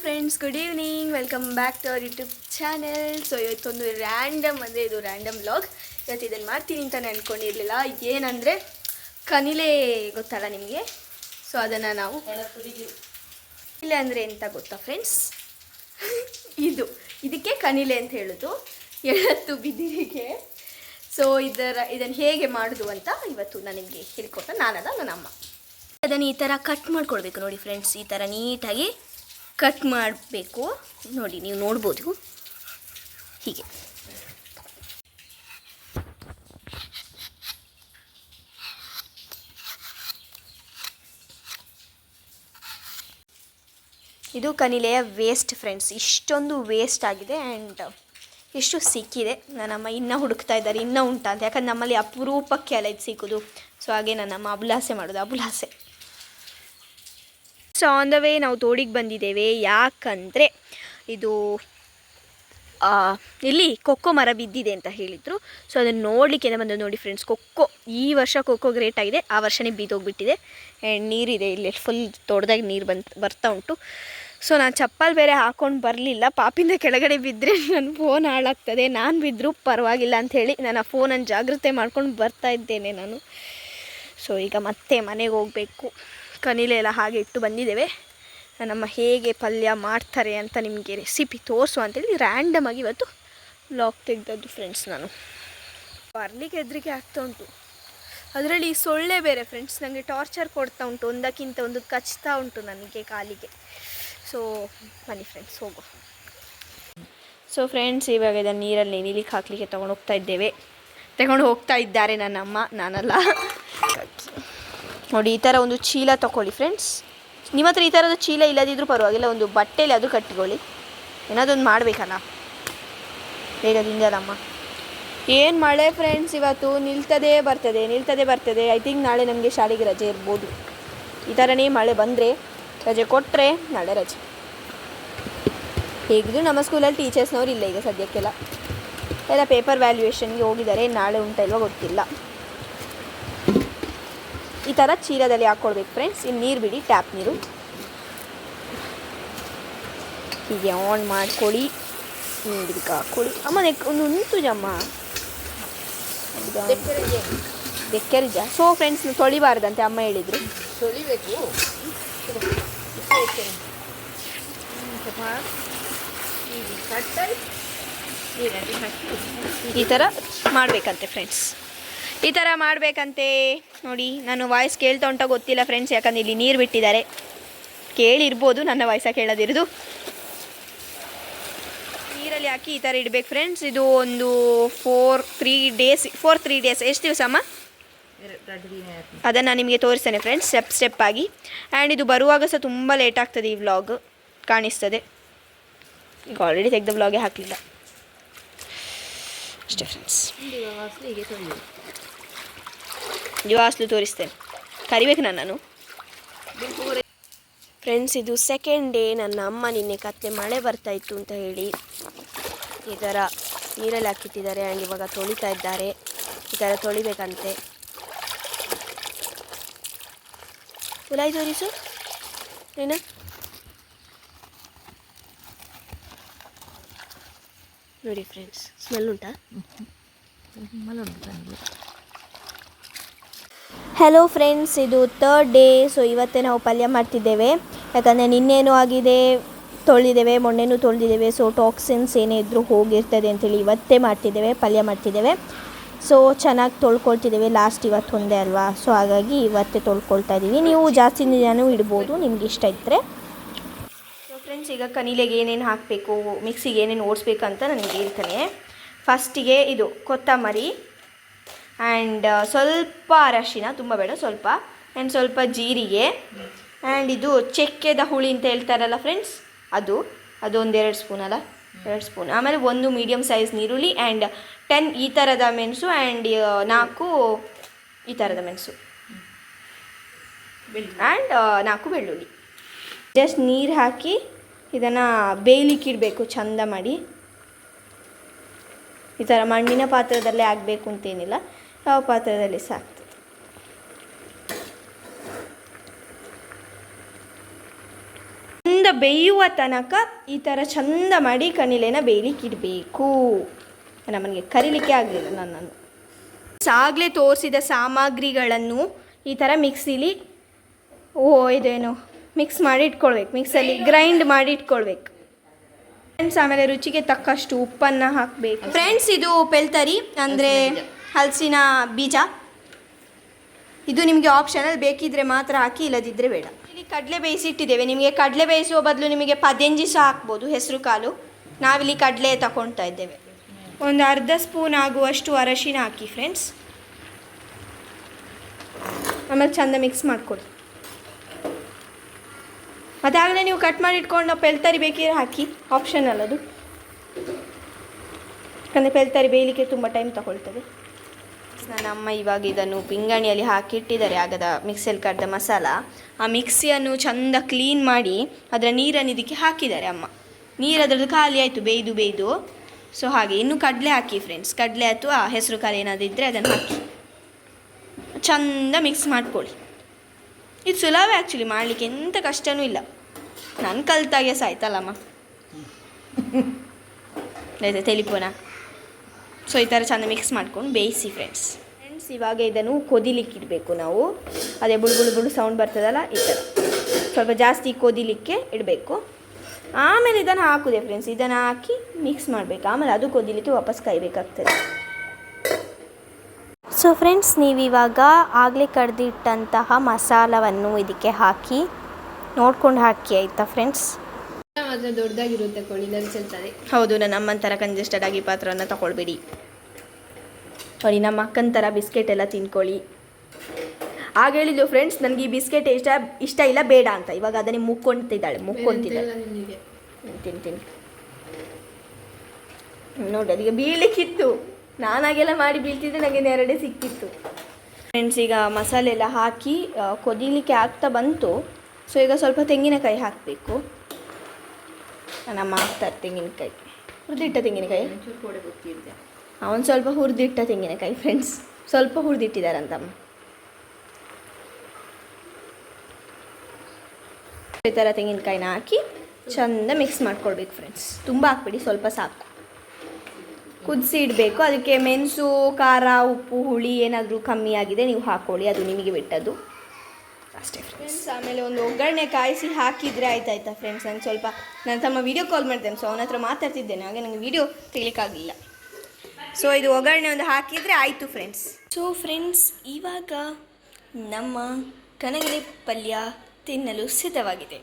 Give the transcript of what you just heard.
Friends good evening welcome back to our YouTube channel so ಇವತ್ತೊಂದು random ಅಂದರೆ ಇದು random blog ಇವತ್ತು ಇದನ್ನು ಮಾಡ್ತೀನಿ ಅಂತ ಅಂದ್ಕೊಂಡಿರಲಿಲ್ಲ ಏನಂದರೆ ಕನಿಲೆ ಗೊತ್ತಲ್ಲ ನಿಮಗೆ? ಸೊ ಅದನ್ನು ನಾವು ಕನಿಲೆ ಅಂದರೆ ಎಂತ ಗೊತ್ತಾ ಫ್ರೆಂಡ್ಸ್ ಇದು. ಇದಕ್ಕೆ ಕನಿಲೆ ಅಂತ ಹೇಳೋದು. ಎಳತ್ತು ಬಿದಿರಿಗೆ. ಸೊ ಇದರ ಇದನ್ನು ಹೇಗೆ ಮಾಡೋದು ಅಂತ ಇವತ್ತು ನಾನು ನಿಮಗೆ ಹೇಳ್ಕೊಟ್ಟ ನಾನಲ್ಲ ನನ್ನ ಅಮ್ಮ. ಅದನ್ನು ಈ ಥರ ಕಟ್ ಮಾಡ್ಕೊಳ್ಬೇಕು ನೋಡಿ ಫ್ರೆಂಡ್ಸ್ ಈ ಥರ ನೀಟಾಗಿ ಕಟ್ ಮಾಡಬೇಕು. ನೋಡಿ, ನೀವು ನೋಡ್ಬೋದು. ಹೀಗೆ. ಇದು ಕನಿಲೆಯ ವೇಸ್ಟ್ ಫ್ರೆಂಡ್ಸ್ ಇಷ್ಟೊಂದು ವೇಸ್ಟ್ ಆಗಿದೆ ಆ್ಯಂಡ್ ಇಷ್ಟು ಸಿಕ್ಕಿದೆ. ನನ್ನಮ್ಮ ಇನ್ನೂ ಹುಡುಕ್ತಾ ಇದ್ದಾರೆ, ಇನ್ನೂ ಉಂಟಾ ಅಂತ ಯಾಕಂದ್ರೆ ನಮ್ಮಲ್ಲಿ ಅಪರೂಪಕ್ಕೆ ಅಲ್ಲ ಇದು ಸಿಕ್ಕೋದು. ಸೊ ಹಾಗೆ ನನ್ನಮ್ಮ ಅಬುಲಾಸೆ ಮಾಡೋದು, ಅಬುಲಾಸೆ. ಸೊ ಆನ್ ದ ವೇ ನಾವು ತೋಡಿಗೆ ಬಂದಿದ್ದೇವೆ. ಯಾಕಂದರೆ ಇದು ಇಲ್ಲಿ ಕೊಕ್ಕೋ ಮರ ಬಿದ್ದಿದೆ ಅಂತ ಹೇಳಿದರು. ಸೊ ಅದನ್ನು ನೋಡಲಿಕ್ಕೆ ಬಂದು ನೋಡಿ ಫ್ರೆಂಡ್ಸ್ ಕೊಕ್ಕೋ, ಈ ವರ್ಷ ಕೊಕ್ಕೋ ಗ್ರೇಟ್ ಆಗಿದೆ. ಆ ವರ್ಷನೇ ಬೀದೋಗ್ಬಿಟ್ಟಿದೆ. ಆ್ಯಂಡ್ ನೀರಿದೆ. ಇಲ್ಲಿ ಫುಲ್ ತೋಡ್ದಾಗ ನೀರು ಬಂತ್, ಬರ್ತಾ ಉಂಟು. ಸೊ ನಾನು ಚಪ್ಪಲ್ ಬೇರೆ ಹಾಕೊಂಡು ಬರಲಿಲ್ಲ. ಪಾಪಿಂದ ಕೆಳಗಡೆ ಬಿದ್ದರೆ ನನ್ನ ಫೋನ್ ಹಾಳಾಗ್ತದೆ. ನಾನು ಬಿದ್ದರೂ ಪರವಾಗಿಲ್ಲ ಅಂಥೇಳಿ ನಾನು ಆ ಫೋನನ್ನು ಜಾಗ್ರತೆ ಮಾಡ್ಕೊಂಡು ಬರ್ತಾ ಇದ್ದೇನೆ ನಾನು. ಸೊ ಈಗ ಮತ್ತೆ ಮನೆಗೆ ಹೋಗಬೇಕು. ಕನಿಲೆ ಎಲ್ಲ ಹಾಗೆ ಇಟ್ಟು ಬಂದಿದ್ದೇವೆ. ನಮ್ಮ ಹೇಗೆ ಪಲ್ಯ ಮಾಡ್ತಾರೆ ಅಂತ ನಿಮಗೆ ರೆಸಿಪಿ ತೋರಿಸು ಅಂತೇಳಿ ರ್ಯಾಂಡಮ್ ಆಗಿ ಇವತ್ತು ಲಾಕ್ ತೆಗೆದದ್ದು ಫ್ರೆಂಡ್ಸ್ ನಾನು. ಬರ್ಲಿಕ್ಕೆ ಹೆದರಿಕೆ ಆಗ್ತಾ ಉಂಟು. ಅದರಲ್ಲಿ ಸೊಳ್ಳೆ ಬೇರೆ ಫ್ರೆಂಡ್ಸ್ ನನಗೆ ಟಾರ್ಚರ್ ಕೊಡ್ತಾ ಉಂಟು. ಒಂದಕ್ಕಿಂತ ಒಂದು ಕಚ್ತಾ ಉಂಟು ನನಗೆ ಕಾಲಿಗೆ. ಸೊ ಬನ್ನಿ ಫ್ರೆಂಡ್ಸ್ ಹೋಗು. ಸೊ ಫ್ರೆಂಡ್ಸ್ ಇವಾಗ ಇದನ್ನು ನೀರಲ್ಲಿ ನೆನಿಲಿಕ್ಕೆ ಹಾಕಲಿಕ್ಕೆ ತೊಗೊಂಡು ಹೋಗ್ತಾ ಇದ್ದೇವೆ. ತಗೊಂಡು ಹೋಗ್ತಾ ಇದ್ದಾರೆ ನನ್ನ ಅಮ್ಮ ನಾನಲ್ಲ. ನೋಡಿ, ಈ ಥರ ಒಂದು ಚೀಲ ತಗೊಳ್ಳಿ ಫ್ರೆಂಡ್ಸ್ ನಿಮ್ಮ ಹತ್ರ ಈ ಥರದ ಚೀಲ ಇಲ್ಲದಿದ್ದರೂ ಪರವಾಗಿಲ್ಲ, ಒಂದು ಬಟ್ಟೆಯಲ್ಲಿ ಅದು ಕಟ್ಟಿಕೊಳ್ಳಿ. ಏನಾದೊಂದು ಮಾಡಬೇಕಲ್ಲ. ಬೇಗ ತಿಂದಲ್ಲಮ್ಮ ಏನು ಮಳೆ ಫ್ರೆಂಡ್ಸ್ ಇವತ್ತು? ನಿಲ್ತದೇ ಬರ್ತದೆ, ನಿಲ್ತದೆ ಬರ್ತದೆ. ಐ ಥಿಂಕ್ ನಾಳೆ ನಮಗೆ ಶಾಲೆಗೆ ರಜೆ ಇರ್ಬೋದು. ಈ ಥರನೇ ಮಳೆ ಬಂದರೆ, ರಜೆ ಕೊಟ್ಟರೆ ನಾಳೆ ರಜೆ. ಹೇಗಿದ್ರು ನಮ್ಮ ಸ್ಕೂಲಲ್ಲಿ ಟೀಚರ್ಸ್ನವ್ರು ಇಲ್ಲ ಈಗ ಸದ್ಯಕ್ಕೆಲ್ಲ. ಎಲ್ಲ ಪೇಪರ್ ವ್ಯಾಲ್ಯೂಯೇಷನ್ಗೆ ಹೋಗಿದ್ದಾರೆ, ನಾಳೆ ಉಂಟಲ್ವ ಗೊತ್ತಿಲ್ಲ. ಈ ಥರ ಚೀಲದಲ್ಲಿ ಹಾಕ್ಕೊಡ್ಬೇಕು ಫ್ರೆಂಡ್ಸ್ ಇನ್ನು ನೀರು ಬಿಡಿ ಟ್ಯಾಪ್ ನೀರು. ಹೀಗೆ ಆನ್ ಮಾಡ್ಕೊಳ್ಳಿ. ನೀರಿಗೆ ಹಾಕ್ಕೊಳ್ಳಿ. ಅಮ್ಮ ನೆಕ್ ಒಂದು ಉಂಟು ಜಮ್ಮ. ಬೆಕ್ಕರಿಜ ಸೊ ಫ್ರೆಂಡ್ಸ್ ತೊಳಿಬಾರ್ದಂತೆ ಅಮ್ಮ ಹೇಳಿದರು. ತೊಳಿಬೇಕು. ಈ ಥರ ಮಾಡಬೇಕಂತೆ ಫ್ರೆಂಡ್ಸ್ ಈ ಥರ ಮಾಡಬೇಕಂತೆ. ನೋಡಿ, ನಾನು ವಾಯ್ಸ್ ಕೇಳ್ತಾ ಉಂಟ ಗೊತ್ತಿಲ್ಲ ಫ್ರೆಂಡ್ಸ್ ಯಾಕಂದ್ರೆ ಇಲ್ಲಿ ನೀರು ಬಿಟ್ಟಿದ್ದಾರೆ. ಕೇಳಿರ್ಬೋದು ನನ್ನ ವಾಯ್ಸ ಕೇಳೋದಿರೋದು. ನೀರಲ್ಲಿ ಹಾಕಿ ಈ ಥರ ಇಡಬೇಕು ಫ್ರೆಂಡ್ಸ್ ಇದು ಒಂದು four three days four three days ಎಷ್ಟು ದಿವಸ ಅಮ್ಮ? ಅದನ್ನು ನಿಮಗೆ ತೋರಿಸ್ತೇನೆ ಫ್ರೆಂಡ್ಸ್ ಸ್ಟೆಪ್ ಸ್ಟೆಪ್ ಆಗಿ. ಆ್ಯಂಡ್ ಇದು ಬರುವಾಗ ಸಹ ತುಂಬ ಲೇಟ್ ಆಗ್ತದೆ ಈ ವ್ಲಾಗ್ ಕಾಣಿಸ್ತದೆ. ಈಗ ಆಲ್ರೆಡಿ ತೆಗೆದ ವ್ಲಾಗೆ ಹಾಕಲಿಲ್ಲ. ಅಷ್ಟೇ ಫ್ರೆಂಡ್ಸ್ ಇವಾಗ ವಾಸನೆ ಹೀಗೆ ತೊಳೆಯೋದು. ಜವಾಸ್ಲು ತೋರಿಸ್ತೇನೆ. ಕರಿಬೇಕು ನಾನು ಫ್ರೆಂಡ್ಸ್ ಇದು ಸೆಕೆಂಡ್ ಡೇ ನನ್ನ ಅಮ್ಮ ನಿನ್ನೆ ಕತ್ತೆ ಮಳೆ ಬರ್ತಾ ಇತ್ತು ಅಂತ ಹೇಳಿ ಈ ಥರ ನೀರಲ್ಲಿ ಹಾಕಿಟ್ಟಿದ್ದಾರೆ. ಆ್ಯಂಡ್ ಇವಾಗ ತೊಳಿತಾ ಇದ್ದಾರೆ. ಈ ಥರ ತೊಳಿಬೇಕಂತೆ. ಉಲಾಯಿ ತೋರಿಸು ನೀನು? ನೋಡಿ ಫ್ರೆಂಡ್ಸ್ ಸ್ಮೆಲ್ ಉಂಟಾ? ಸ್ಮೆಲ್ ಉಂಟು. ಹಲೋ ಫ್ರೆಂಡ್ಸ್ ಇದು ತರ್ಡ್ ಡೇ ಸೊ ಇವತ್ತೇ ನಾವು ಪಲ್ಯ ಮಾಡ್ತಿದ್ದೇವೆ. ಯಾಕಂದರೆ ನಿನ್ನೇನು ಆಗಿದೆ, ತೊಳೆದಿದ್ದೇವೆ, ಮೊನ್ನೆನೂ ತೊಳೆದಿದ್ದೇವೆ ಸೊ ಟಾಕ್ಸಿನ್ಸ್ ಏನೇ ಇದ್ದರೂ ಹೋಗಿರ್ತದೆ ಅಂತೇಳಿ ಇವತ್ತೇ ಮಾಡ್ತಿದ್ದೇವೆ, ಪಲ್ಯ ಮಾಡ್ತಿದ್ದೇವೆ. ಸೊ ಚೆನ್ನಾಗಿ ತೊಳ್ಕೊಳ್ತಿದ್ದೇವೆ ಲಾಸ್ಟ್ ಇವತ್ತು ಒಂದೇ ಅಲ್ವಾ? ಸೊ ಹಾಗಾಗಿ ಇವತ್ತೇ ತೊಳ್ಕೊಳ್ತಾ ಇದ್ದೀವಿ. ನೀವು ಜಾಸ್ತಿ ದಿನನೂ ಇಡ್ಬೋದು, ನಿಮ್ಗೆ ಇಷ್ಟ ಇದ್ದರೆ ಸೊ ಫ್ರೆಂಡ್ಸ್ ಈಗ ಕನಿಲೆಗೆ ಏನೇನು ಹಾಕಬೇಕು ಮಿಕ್ಸಿಗೆ ಏನೇನು ಓಡಿಸ್ಬೇಕಂತ ನನಗೆ ಹೇಳ್ತೇನೆ. ಫಸ್ಟಿಗೆ ಇದು ಕೊತ್ತಂಬರಿ. ಆ್ಯಂಡ್ ಸ್ವಲ್ಪ ಅರಶಿನ, ತುಂಬ ಬೇಡ, ಸ್ವಲ್ಪ. ಆ್ಯಂಡ್ ಸ್ವಲ್ಪ ಜೀರಿಗೆ. ಆ್ಯಂಡ್ ಇದು ಚಕ್ಕೆದ ಹುಳಿ ಅಂತ ಹೇಳ್ತಾರಲ್ಲ ಫ್ರೆಂಡ್ಸ್ ಅದು ಅದು ಒಂದೆರಡು ಸ್ಪೂನ್ ಅಲ್ಲ? ಎರಡು ಸ್ಪೂನ್. ಆಮೇಲೆ ಒಂದು ಮೀಡಿಯಮ್ ಸೈಜ್ ನೀರುಳ್ಳಿ ಆ್ಯಂಡ್ ಟೆನ್ ಈ ಥರದ ಮೆಣಸು ಆ್ಯಂಡ್ ನಾಲ್ಕು ಈ ಥರದ ಮೆಣಸು. ಆ್ಯಂಡ್ ನಾಲ್ಕು ಬೆಳ್ಳುಳ್ಳಿ. ಜಸ್ಟ್ ನೀರು ಹಾಕಿ ಇದನ್ನು ಬೇಯಲಿಕ್ಕಿಡಬೇಕು ಚಂದ ಮಾಡಿ. ಈ ಥರ ಮಣ್ಣಿನ ಪಾತ್ರದಲ್ಲೇ ಆಗಬೇಕು ಅಂತೇನಿಲ್ಲ. ಯಾವ ಪಾತ್ರದಲ್ಲಿ ಸಾಕ್ತದೆ. ಚಂದ ಬೇಯುವ ತನಕ ಈ ಥರ ಚಂದ ಮಾಡಿ ಕಣಿಲೆನ ಬೇಯಲಿಕ್ಕಿಡಬೇಕು ನಮಗೆ ಕರಿಲಿಕ್ಕೆ ಆಗಲಿಲ್ಲ ನನ್ನನ್ನು. ಆಗಲೇ ತೋರಿಸಿದ ಸಾಮಗ್ರಿಗಳನ್ನು ಈ ಥರ ಮಿಕ್ಸಿಲಿ ಓ ಇದೇನು ಮಿಕ್ಸ್ ಮಾಡಿ ಇಟ್ಕೊಳ್ಬೇಕು. ಮಿಕ್ಸಲ್ಲಿ ಗ್ರೈಂಡ್ ಮಾಡಿ ಇಟ್ಕೊಳ್ಬೇಕು. ಫ್ರೆಂಡ್ಸ್ ಆಮೇಲೆ ರುಚಿಗೆ ತಕ್ಕಷ್ಟು ಉಪ್ಪನ್ನು ಹಾಕಬೇಕು. ಫ್ರೆಂಡ್ಸ್ ಇದು ಪೆಲ್ತರಿ ಅಂದರೆ ಹಲಸಿನ ಬೀಜ. ಇದು ನಿಮಗೆ ಆಪ್ಷನಲ್ ಬೇಕಿದ್ರೆ ಮಾತ್ರ ಹಾಕಿ ಇಲ್ಲದಿದ್ದರೆ ಬೇಡ. ಇಲ್ಲಿ ಕಡಲೆ ಬೇಯಿಸಿಟ್ಟಿದ್ದೇವೆ ನಿಮಗೆ ಕಡಲೆ ಬೇಯಿಸುವ ಬದಲು ನಿಮಗೆ ಪದೆಂಜಿ ಸಹ ಹಾಕ್ಬೋದು, ಹೆಸರು ಕಾಲು. ನಾವಿಲ್ಲಿ ಕಡಲೆ ತಗೊಳ್ತಾ ಇದ್ದೇವೆ. ಒಂದು ಅರ್ಧ ಸ್ಪೂನ್ ಆಗುವಷ್ಟು ಅರಶಿನ ಹಾಕಿ ಫ್ರೆಂಡ್ಸ್ ಆಮೇಲೆ ಚೆಂದ ಮಿಕ್ಸ್ ಮಾಡ್ಕೊಳ್ಳಿ ಅದಾಗಲೇ ನೀವು ಕಟ್ ಮಾಡಿ ಇಟ್ಕೊಂಡು ಪೆಲ್ತರಿ ಬೇಕಿದ್ರೆ ಹಾಕಿ ಆಪ್ಷನಲ್ ಅದು. ಯಾಕಂದರೆ ಪೆಲ್ತರಿ ಬೇಯಲಿಕ್ಕೆ ತುಂಬ ಟೈಮ್ ತಗೊಳ್ತದೆ. ನನ್ನ ಅಮ್ಮ ಇವಾಗ ಇದನ್ನು ಪಿಂಗಾಣಿಯಲ್ಲಿ ಹಾಕಿಟ್ಟಿದ್ದಾರೆ ಆಗದ ಮಿಕ್ಸಿಯಲ್ಲಿ ಕಡ್ದ ಮಸಾಲ. ಆ ಮಿಕ್ಸಿಯನ್ನು ಚಂದ ಕ್ಲೀನ್ ಮಾಡಿ ಅದರ ನೀರನ್ನು ಇದಕ್ಕೆ ಹಾಕಿದ್ದಾರೆ ಅಮ್ಮ. ನೀರು ಅದರದ್ದು ಖಾಲಿ ಆಯಿತು ಬೇಯ್ದು ಬೇಯ್ದು. ಸೊ ಹಾಗೆ ಇನ್ನು ಕಡಲೆ ಹಾಕಿ ಫ್ರೆಂಡ್ಸ್ ಕಡಲೆ ಅಥವಾ ಹೆಸರು ಕಾಳು ಏನಾದರೂ ಇದ್ದರೆ ಅದನ್ನು ಹಾಕಿ. ಚಂದ ಮಿಕ್ಸ್ ಮಾಡ್ಕೊಳ್ಳಿ. ಇದು ಸುಲಭ ಆ್ಯಕ್ಚುಲಿ ಮಾಡಲಿಕ್ಕೆ ಎಂಥ ಕಷ್ಟನೂ ಇಲ್ಲ. ನಾನು ಕಲ್ತಾಗೆ ಸಾಯ್ತಲ್ಲಮ್ಮ ಆಯ್ತಾ ತೆಲಿಪೋನ? ಸೊ, ಈ ಥರ ಚೆಂದ ಮಿಕ್ಸ್ ಮಾಡ್ಕೊಂಡು ಬೇಯಿಸಿ ಫ್ರೆಂಡ್ಸ್ ಫ್ರೆಂಡ್ಸ್ ಇವಾಗ ಇದನ್ನು ಕೊದಿಲಿಕ್ಕೆ ಇಡಬೇಕು ನಾವು. ಅದೇ ಬುಳು ಬುಳು ಸೌಂಡ್ ಬರ್ತದಲ್ಲ, ಈ ಥರ. ಸ್ವಲ್ಪ ಜಾಸ್ತಿ ಕೊದಿಲಿಕ್ಕೆ ಇಡಬೇಕು. ಆಮೇಲೆ ಇದನ್ನು ಹಾಕುದೆ ಫ್ರೆಂಡ್ಸ್ ಇದನ್ನು ಹಾಕಿ ಮಿಕ್ಸ್ ಮಾಡಬೇಕು. ಆಮೇಲೆ ಅದು ಕೊದಿಲಿಕ್ಕೆ ವಾಪಸ್ ಕಾಯಬೇಕಾಗ್ತದೆ. ಸೊ ಫ್ರೆಂಡ್ಸ್ ನೀವಿವಾಗ ಆಗಲೇ ಕಡ್ದಿಟ್ಟಂತಹ ಮಸಾಲವನ್ನು ಇದಕ್ಕೆ ಹಾಕಿ ನೋಡ್ಕೊಂಡು ಹಾಕಿ, ಆಯಿತಾ ಫ್ರೆಂಡ್ಸ್ ಮಾತ್ರ ದೊಡ್ಡದಾಗಿರುತ್ತೆ ಕೋಳಿ ನರಿಸಲ್ತದೆ ಹೌದು ನನ್ನ ಅಮ್ಮನ ಥರ ಕಂಜೆಸ್ಟೆಡ್ ಆಗಿ ಪಾತ್ರವನ್ನು ತಗೊಳ್ಬೇಡಿ ನೋಡಿ ನಮ್ಮ ಅಕ್ಕನ ಥರ ಬಿಸ್ಕೆಟ್ ಎಲ್ಲ ತಿನ್ಕೊಳ್ಳಿ ಆಗ ಹೇಳಿದ್ಲು ಫ್ರೆಂಡ್ಸ್ ನನಗೆ ಈ ಬಿಸ್ಕೆಟ್ ಇಷ್ಟ ಇಷ್ಟ ಇಲ್ಲ ಬೇಡ ಅಂತ. ಇವಾಗ ಅದನ್ನೇ ಮುಕ್ಕೊಂತಿದ್ದಾಳೆ ಮುಕ್ಕೊಂತಿದ್ದಾಳೆ. ತಿಂತೀನಿ ತಿನ್ ತಿನ್. ನೋಡಿ ಅದೀಗ ಬೀಳಲಿಕ್ಕಿತ್ತು. ನಾನಾಗೆಲ್ಲ ಮಾಡಿ ಬೀಳ್ತಿದ್ರೆ ನನಗೆ ನೆರಡೆ ಸಿಕ್ಕಿತ್ತು. ಫ್ರೆಂಡ್ಸ್ ಈಗ ಮಸಾಲೆ ಎಲ್ಲ ಹಾಕಿ ಕೊದಿಲಿಕ್ಕೆ ಆಗ್ತಾ ಬಂತು. ಸೊ ಈಗ ಸ್ವಲ್ಪ ತೆಂಗಿನಕಾಯಿ ಹಾಕಬೇಕು. ನಮ್ಮ ಹಾಕ್ತಾರೆ ತೆಂಗಿನಕಾಯಿ ಹುರಿದಿಟ್ಟ ತೆಂಗಿನಕಾಯಿ. ಅವನು ಸ್ವಲ್ಪ ಹುರಿದಿಟ್ಟ ತೆಂಗಿನಕಾಯಿ ಫ್ರೆಂಡ್ಸ್ ಸ್ವಲ್ಪ ಹುರಿದಿಟ್ಟಿದ್ದಾರಂತಮ್ಮ. ಈ ಥರ ತೆಂಗಿನಕಾಯಿನ ಹಾಕಿ ಚೆಂದ ಮಿಕ್ಸ್ ಮಾಡ್ಕೊಳ್ಬೇಕು ಫ್ರೆಂಡ್ಸ್ ತುಂಬ ಹಾಕ್ಬಿಡಿ ಸ್ವಲ್ಪ ಸಾಕು. ಕುದಿಸಿ ಇಡಬೇಕು ಅದಕ್ಕೆ ಮೆಣಸು ಖಾರ ಉಪ್ಪು ಹುಳಿ ಏನಾದರೂ ಕಮ್ಮಿ ಆಗಿದೆ ನೀವು ಹಾಕ್ಕೊಳ್ಳಿ ಅದು ನಿಮಗೆ ಬಿಟ್ಟದ್ದು. ಅಷ್ಟೇ ಫ್ರೆಂಡ್ಸ್ ಆಮೇಲೆ ಒಂದು ಒಗ್ಗರಣೆ ಕಾಯಿಸಿ ಹಾಕಿದರೆ ಆಯ್ತಾಯ್ತಾ ಫ್ರೆಂಡ್ಸ್ ನಾನು ಸ್ವಲ್ಪ, ನಾನು ತಮ್ಮ ವೀಡಿಯೋ ಕಾಲ್ ಮಾಡ್ತೇನೆ. ಸೊ ಅವನ ಹತ್ರ ಮಾತಾಡ್ತಿದ್ದೇನೆ. ಹಾಗೆ ನನಗೆ ವೀಡಿಯೋ ತೆಗಿಲಿಕ್ಕಾಗಲಿಲ್ಲ ಸೊ ಇದು ಒಗ್ಗರಣೆ ಒಂದು ಹಾಕಿದರೆ ಆಯಿತು ಫ್ರೆಂಡ್ಸ್ ಸೊ ಫ್ರೆಂಡ್ಸ್ ಇವಾಗ ನಮ್ಮ ಕನಗಲೆ ಪಲ್ಯ ತಿನ್ನಲು ಸಿದ್ಧವಾಗಿದೆ.